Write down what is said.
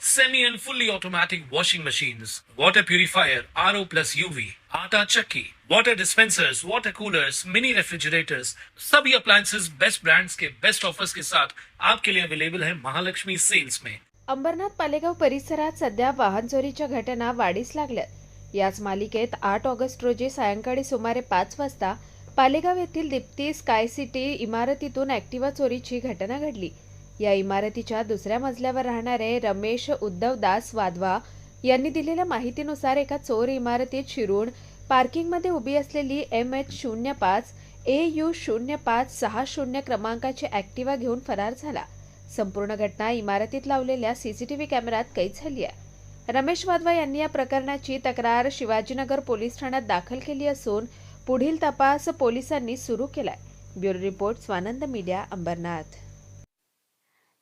semi and fully automatic washing machines, water purifier, RO plus UV, आटा चक्की, water dispensers, water coolers, mini refrigerators, सभी appliances best brands के best offers के साथ आपके लिए अवेलेबल है महालक्ष्मी सेल्स में। अंबरनाथ पालेगाव परिसरात सध्या वाहन चोरीच्या घटना वाढीस लागल्यात. याच मालिकेत आठ ऑगस्ट रोजी सायंकाळी सुमारे पाच वाजता पालेगाव येथील दीप्ती स्काय सिटी इमारतीतून ॲक्टिवा चोरीची घटना घडली. या इमारतीच्या दुसऱ्या मजल्यावर राहणारे रमेश उद्धवदास वाधवा यांनी दिलेल्या माहितीनुसार एका चोर इमारतीत शिरून पार्किंगमध्ये उभी असलेली एम एच शून्य पाच ए यू शून्य पाच सहा शून्य क्रमांकाची ॲक्टिवा घेऊन फरार झाला. संपूर्ण घटना इमारतीत लावलेल्या सीसीटीव्ही कॅमेऱ्यात कैद झाली आहे. रमेश वाधवा यांनी या प्रकरणाची तक्रार शिवाजीनगर पोलीस ठाण्यात दाखल केली असून पुढील तपास पोलिसांनी सुरू केलाय. Bureau report Swanand media Ambernath.